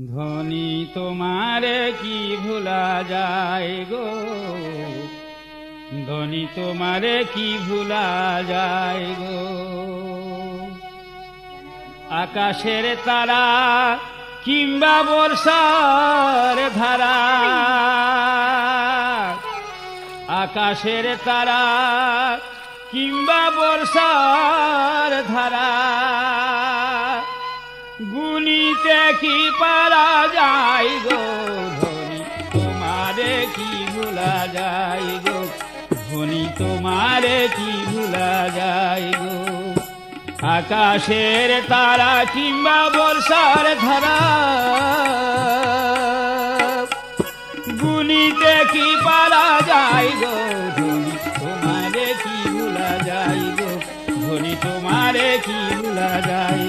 ধনী তোমারে কি ভুলা যায় গো? ধনী তোমারে কি ভুলা যায় গো? আকাশের তারা কিংবা বর্ষার ধারা। আকাশের তারা কিংবা বর্ষার ধারা। কি পারা যায় গো ধনী, তোমারে কি ভুলা যায় গো? ধনী, তোমারে কি ভুলা যায় গো? আকাশের তারা কিংবা বর্ষার ধারা গুনিতে কি পারা যায় গো ধনী, তোমারে কি ভুলা যায় গো? ধনী, তোমারে কি ভুলা যায়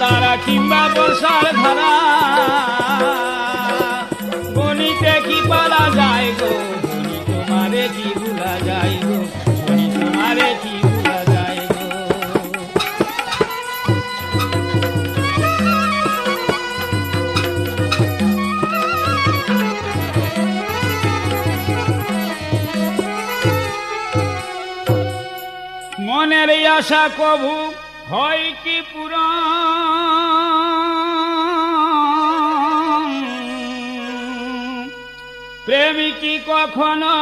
তারা কিংবা বর্ষার ধারা। গণিতে কি পারা যায় গো? তোমারে কি ভুলা যায় গো? তোমারে কি ভুলা যায় গো? মনের আশা কভু হয় কি পুরাণ? প্রেমিকি কখনো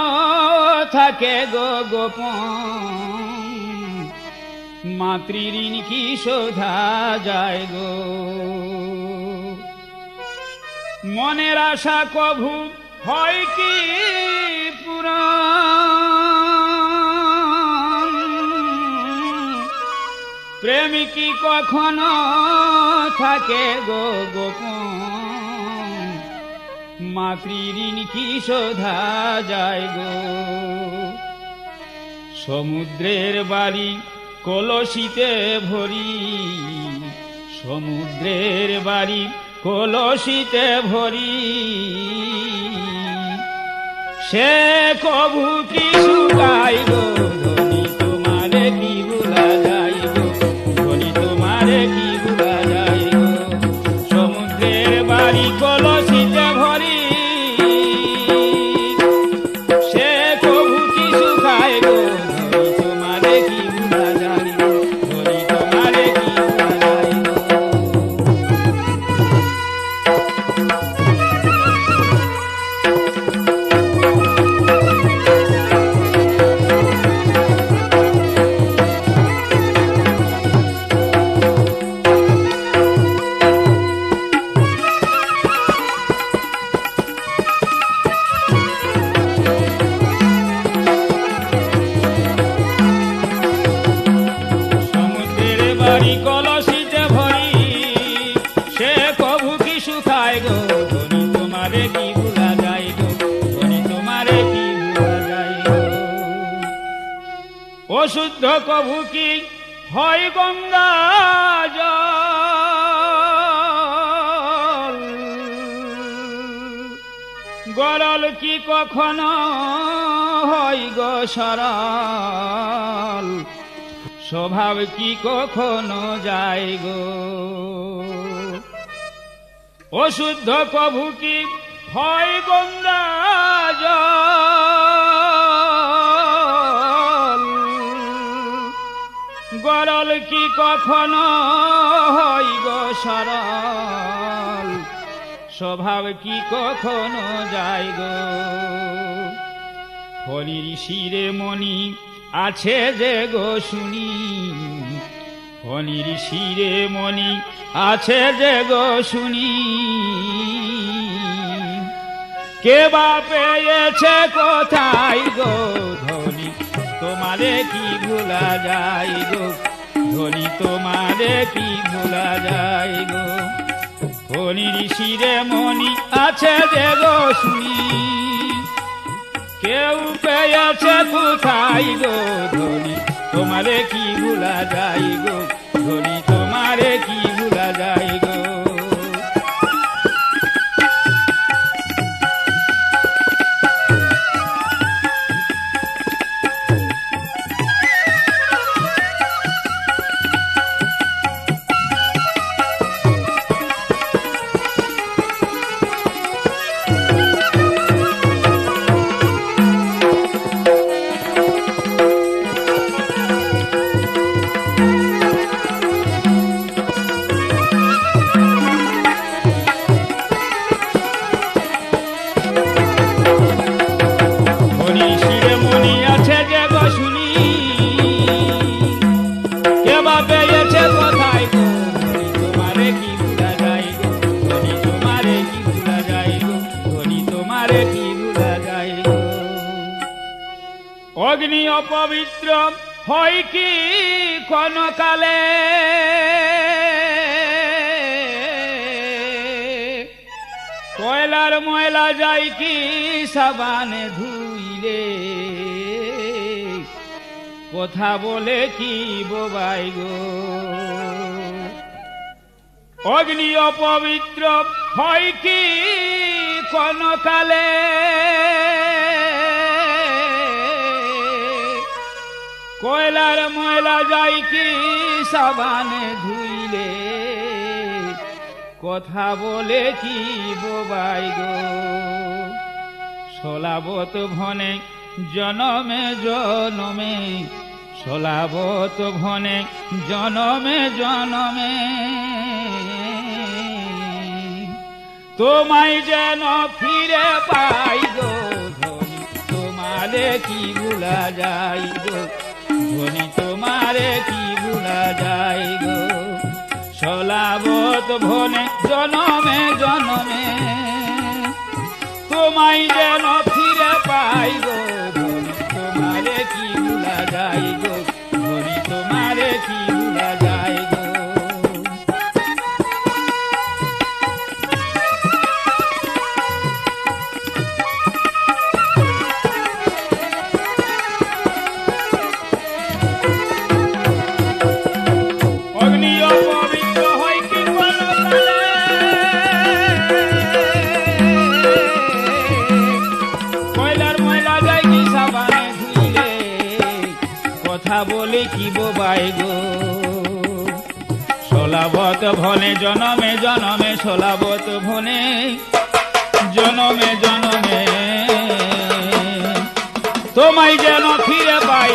থাকে গো গোপন? মাতৃঋণ কি শোধা যায় গো? মনের আশা কভু হয় কি পুরাণ? প্রেমিকি কখনো থাকে গো গোপন। মাতৃঋণ কি শোধা যায় গো? সমুদ্রের বাড়ি কলসিতে ভরি, সমুদ্রের বাড়ি কলসিতে ভরি। সে কভু কি শুকাই গো। অশুদ্ধ কভু কি? হয় গঙ্গা গরল কি কখনো হয় গো সরল? স্বভাব কি কখনো যায় গো? অশুদ্ধ কভু কি? হয় গঙ্গা গরল কি কখনো হয় গো সরল? স্বভাব কি কখনো যায় গো? হরির শিরে মণি আছে যে গো শুনি। হনির শিরে মণি আছে যে গো শুনি। কে বা পেয়েছে কোথায় গো ধনী? তোমারে কি ভুলা যায় গো? ধনী তোমারে কি ভুলা যায় গো? হনির শিরে মণি আছে যে গো শুনি। কেউ পেয়েছে কোথায় গো ধনী? তোমারে কি ভুলা যাই গো? ধনী তোমারে কি ভুলা যাই গো? অপবিত্র হয় কি কোন কালে কয়লার ময়লা যাই কি সাবানে ধুইলে? কথা বলে কি বোবাই গো? অগ্নি অপবিত্র হয় কি কোন কালে কয়লার ময়লা যাই কি সাবানে ধুইলে? কথা বলে কি বোবাই গো? সলাবত ভনে জনমে জনমে সলাবত ভনে জনমে জনমে। তোমায় যেন ফিরে পাই গো তোমারে কি ভুলা যাই গো? ধনী তোমারে কি ভুলা যাই গো? সলাবত ভনে জনমে জনমে। তোমায় যেন বলে কি বোবাই গো। সলাবত ভনে জনমে জনমে সলাবত ভনে, জনমে জনমে। তোমায় যেন ফিরে পাই